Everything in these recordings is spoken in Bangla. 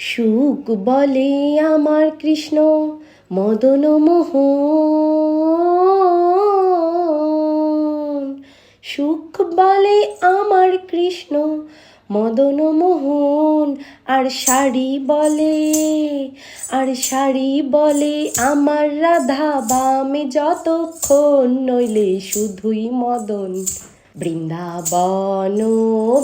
সুখ বলে আমার কৃষ্ণ, মদন মোহন। সুখ বলে আমার কৃষ্ণ, মদন মোহন। আর শাড়ি বলে, আর শাড়ি বলে আমার রাধা বামে যতক্ষণ নইলে শুধুই মদন। বৃন্দাবন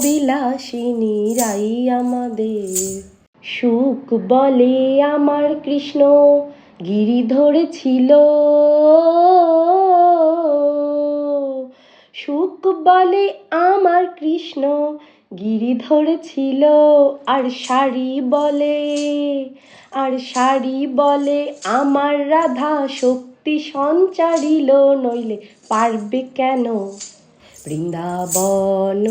বিলাসিনী রাই আমাদের। সুখ বলে আমার কৃষ্ণ, গিরি ধরেছিল। সুখ বলে আমার কৃষ্ণ, গিরি ধরেছিল। আর শাড়ি বলে, আর শাড়ি বলে আমার রাধা শক্তি সঞ্চারিল নইলে পারবে কেন? বৃন্দাবন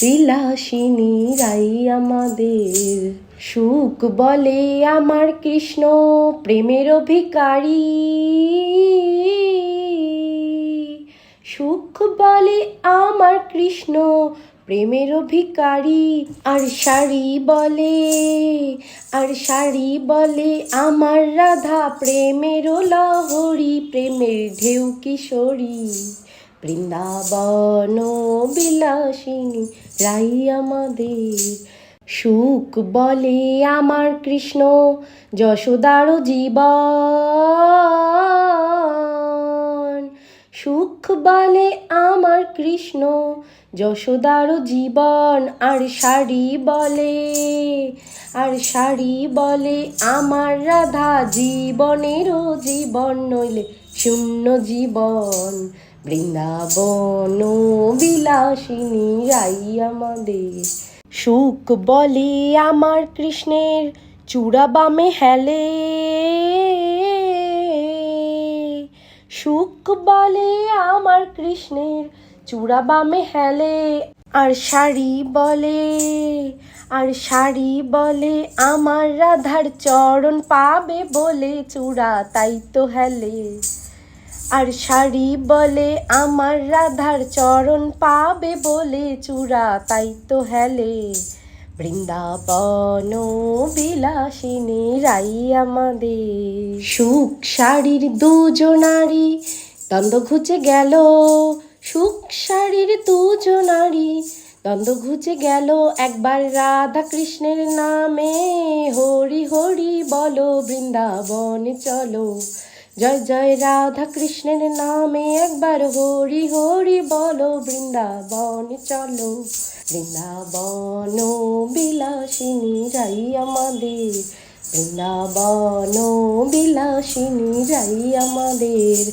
বিলাসিনী রাই আমাদের। সুখ বলে আমার কৃষ্ণ, প্রেমের ভিকারী সুখ বলে আমার কৃষ্ণ, প্রেমের ভিকারী আর শাড়ি বলে, আর শাড়ি বলে আমার রাধা, প্রেমের লহরী, প্রেমের ঢেউ কিশোরী। বৃন্দাবন বিলাসিনী, রাই আমাদের। সুখ বলে আমার কৃষ্ণ, যশোদার জীবন। সুখ বলে আমার কৃষ্ণ, যশোদার জীবন। আর শাড়ি বলে, আর শাড়ি বলে আমার রাধা জীবনেরও জীবন নইলে শূন্য জীবন। বৃন্দাবন বিলাসিনী রাই আমাদের। সুখ বলে আমার কৃষ্ণের চূড়া বামে হেলে। সুখ বলে আমার কৃষ্ণের চূড়া বামে হেলে। আর শাড়ি বলে, আর শাড়ি বলে আমার রাধার চরণ পাবে বলে চূড়া, তাই তো হেলে। আর শাড়ি বলে আমার রাধার চরণ পাবে বলে চূড়া, তাই তো হেলে। বৃন্দাবন বিলাসিনী রাই আমাদের। সুখ শাড়ির দুজনারি দ্বন্দ্ব ঘুচে গেল। সুখ শাড়ির দুজনারি দ্বন্দ্ব ঘুচে গেল। একবার রাধা কৃষ্ণের নামে হরি হরি বলো, বৃন্দাবনে চলো। জয় জয় রাধা কৃষ্ণের নামে একবার হরি হরি বলো, বৃন্দাবন চলো। বৃন্দাবন বিলাসিনী যাই আমাদের, বৃন্দাবন বিলাসিনী যাই আমাদের।